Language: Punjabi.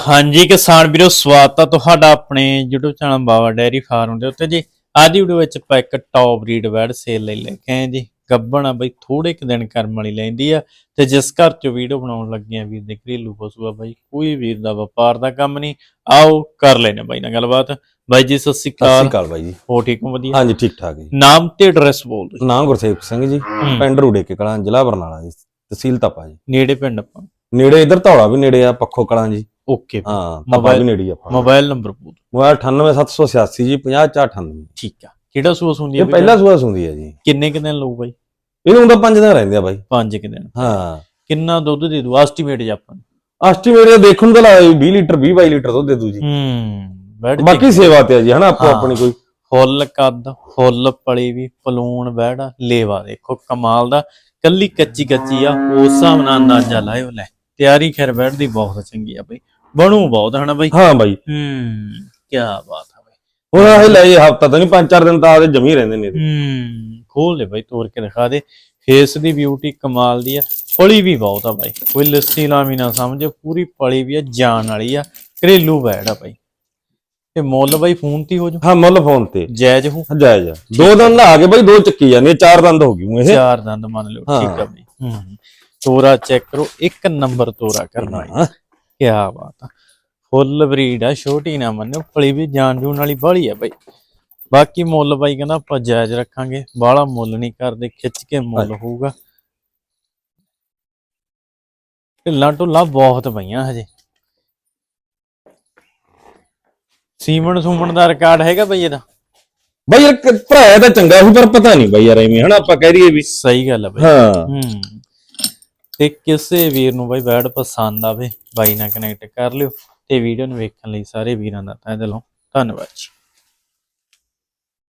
ਹਾਂਜੀ ਕਿਸਾਨ ਵੀਰੋ ਸਵਾਗਤ ਹੈ ਤੁਹਾਡਾ ਆਪਣੇ YouTube channel Bawa dairy farm ਦੇ ਉੱਤੇ ਜੀ। ਅੱਜ ਦੀ ਵੀਡੀਓ ਵਿੱਚ ਆਪਾਂ ਇੱਕ ਟੌਪ ਬਰੀਡ ਵੈੜ ਸੇਲ ਲਈ ਲੈ ਕੇ ਆਏ ਜੀ। ਗੱਬਣ ਆ ਬਈ ਥੋੜੇ ਕੁ ਦਿਨ ਕਰਮ ਵਾਲੀ ਲੈਂਦੀ ਆ ਤੇ ਜਿਸ ਘਰ ਚ ਵੀਡੀਓ ਬਣਾਉਣ ਲੱਗੇ ਆ ਵੀਰ ਦੇ ਘਰੇਲੂ ਪਸ਼ੂ ਆ ਬਾਈ ਕੋਈ ਵੀਰ ਦਾ ਵਪਾਰ ਦਾ ਕੰਮ ਨਹੀਂ। ਆਓ ਕਰ ਲੈਨੇ ਬਾਈ ਨਾਲ ਗੱਲਬਾਤ। ਬਾਈ ਜੀ ਸਤਿ ਸ਼੍ਰੀ ਸਤਿ ਸ਼੍ਰੀ ਅਕਾਲ ਅਕਾਲ ਬਾਈ ਜੀ। ਹੋ ਠੀਕ ਹੋ ਵਧੀਆ? ਹਾਂਜੀ ਠੀਕ ਠਾਕ ਜੀ। ਨਾਮ ਤੇ ਐਡਰੈਸ ਬੋਲ ਦਿਓ ਨਾਮ ਗੁਰਸੇਵਕ ਸਿੰਘ ਜੀ। ਪਿੰਡ ਰੂੜੇ ਕੇ ਕਲਾਂ ਜ਼ਿਲ੍ਹਾ ਬਰਨਾਲਾ ਜੀ ਤਹਿਸੀਲ ਤਪਾ ਜੀ। ਨੇੜੇ ਪਿੰਡ ਆਪਾਂ। ਨੇੜੇ ਇਧਰ ਧੌਲਾ ਵੀ ਨੇੜੇ ਆ ਪੱਖੋ ਕਲਾਂ ਜੀ। ਓਕੇ ਹਾਂ ਤਪਾ ਮੋਬਾਈਲ- ਵੀ ਨੇੜੇ ਹੀ ਆਪਾਂ ਮੋਬਾਈਲ ਨੰਬਰ ਮੋਬਾਈਲ 98786 ਜੀ 50498 ਠੀਕ ਆ। ਕਿਹੜਾ ਸੂਸ ਹੁੰਦੀ ਆ ਇਹ? ਪਹਿਲਾ ਸੂਆ ਸੁੰਦੀ ਹੈ ਜੀ। ਕਿੰਨੇ ਕਿ ਦਿਨ ਲਊ ਬਾਈ? ਇਹਨੂੰ ਤਾਂ 5 ਦਿਨ ਰਹਿੰਦੇ ਆ ਬਾਈ। ਪੰਜ ਕਿ ਦਿਨ। ਹਾਂ। ਕਿੰਨਾ ਦੁੱਧ ਦੇ ਦੂ? ਐਸਟੀਮੇਟ ਜੀ ਆਪਾਂ? ਐਸਟੀਮੇਟ ਦੇਖਣ ਦਾ ਲਾਇਆ 20 ਲੀਟਰ 20 22 ਲੀਟਰ ਦੁੱਧ ਦੇ ਦੂ ਜੀ। ਹੂੰ ਬਾਕੀ ਸੇਵਾ ਤੇ ਆ ਜੀ ਹਨਾ ਆਪੋ ਹਾਂ। ਆਪਣੀ ਕੋਈ। ਫੁੱਲ ਕੱਦ ਫੁੱਲ ਪਲੀ ਵੀ ਪਲੂਣ ਬੈੜਾ ਲੇਵਾ ਦੇਖੋ ਕਮਾਲ ਦਾ। ਕੱਲੀ ਕੱਚੀ ਕੱਚੀ ਆ ਉਸ ਹਿਸਾਬ ਨਾਲ ਅੰਦਾਜ਼ਾ ਲਾਇਓ ਲੈ। ਤਿਆਰੀ ਖੈਰ ਬੈੜ ਦੀ ਬਹੁਤ ਚੰਗੀ ਆ ਬਈ। ਬਣੂ ਬਹੁਤ ਹਨਾ ਬਈ? ਹਾਂ ਬਾਈ। ਹੂੰ ਕੀ ਬਾਤ ਆ ਬਈ। ਹੁਣ ਇਹ ਲੈ ਹਫਤਾ ਤਾਂ ਨਹੀਂ 5-4 ਦਿਨ ਤਾਂ ਆਦੇ ਜਮੀ ਰਹਿੰਦੇ ਨੇ। ਹੂੰ ਖੋਲ ਲੈ ਬਈ ਤੋੜ ਕੇ ਦਿਖਾ ਦੇ। ਫੇਸ ਦੀ ਬਿਊਟੀ ਕਮਾਲ ਦੀ ਆ ਪਲੀ ਵੀ ਬਹੁਤ ਆ ਬਾਈ। ਕੋਈ ਲੱਸੀ ਲਾਮੀ ਨਾ ਸਮਝੋ ਪੂਰੀ ਪਲੀ ਵੀ ਆ ਜਾਨ ਵਾਲੀ ਆ ਘਰੇਲੂ ਬੈੜ ਆ ਬਾਈ। ਤੇ ਮੁੱਲ ਬਾਈ ਫੋਨ ਤੇ ਹੀ ਹੋ ਜਾ? ਹਾਂ ਮੁੱਲ ਫੋਨ ਤੇ। ਜਾਇਜ਼ ਹੋ? ਜਾਇਜ਼ ਆ। ਦੋ ਦਿਨ ਲਾ ਕੇ ਬਾਈ ਦੋ ਚੱਕੀ ਜਾਂਦੇ ਆ, ਚਾਰ ਦੰਦ ਹੋ ਗਈ ਇਹ। ਚਾਰ ਦੰਦ ਮੰਨ ਲਓ ਠੀਕ ਆ ਹਾਂ। ਬਈ। ਹੂੰ ਤੋਰਾ ਚੈੱਕ ਕਰੋ ਇੱਕ ਨੰਬਰ ਤੋਰਾ ਕਰਨਾ ਹੈ। ਹਾਂ। ਕੀ ਬਾਤ ਆ। ਫੁੱਲ ਬਰੀਡ ਆ ਛੋਟੀ ਨਾ ਮੰਨੋ ਫਲੀ ਵੀ ਜਾਨ ਜੂਨ ਵਾਲੀ ਬਾਹਲੀ ਆ ਬਈ। ਬਾਕੀ ਮੁੱਲ ਬਾਈ ਕਹਿੰਦਾ ਆਪਾਂ ਜਾਇਜ਼ ਰੱਖਾਂਗੇ ਬਾਹਲਾ ਮੁੱਲ ਨਹੀਂ ਕਰਦੇ ਖਿੱਚ ਕੇ ਮੁੱਲ ਹੋਊਗਾ। ਢਿੱਲਾਂ ਢੁੱਲਾਂ ਬਹੁਤ ਪਈਆਂ ਹਜੇ। ਸੀਮਨ ਸੂਮਨ ਦਾ ਰਿਕਾਰਡ ਹੈਗਾ ਬਈ ਇਹਦਾ? ਬਈ ਯਾਰ ਭਰਾ ਤਾਂ ਚੰਗਾ ਸੀ ਪਰ ਪਤਾ ਨਹੀਂ ਬਈ ਯਾਰ ਐਵੇਂ ਹਨਾ ਆਪਾਂ ਕਹਿ ਰਹੀਏ ਵੀ ਸਹੀ ਗੱਲ ਆ ਬਈ। ਹਾਂ। ਹੂੰ। ਤੇ ਕਿਸੇ ਵੀਰ ਨੂੰ ਬਾਈ ਬੈਡ ਪਸੰਦ ਆਵੇ, ਬਾਈ ਨਾਲ ਕਨੈਕਟ ਕਰ ਲਿਓ ਤੇ ਵੀਡੀਓ ਨੂੰ ਵੇਖਣ ਲਈ ਸਾਰੇ ਵੀਰਾਂ ਦਾ ਤਹਿ ਦਿਲੋਂ ਧੰਨਵਾਦ ਜੀ।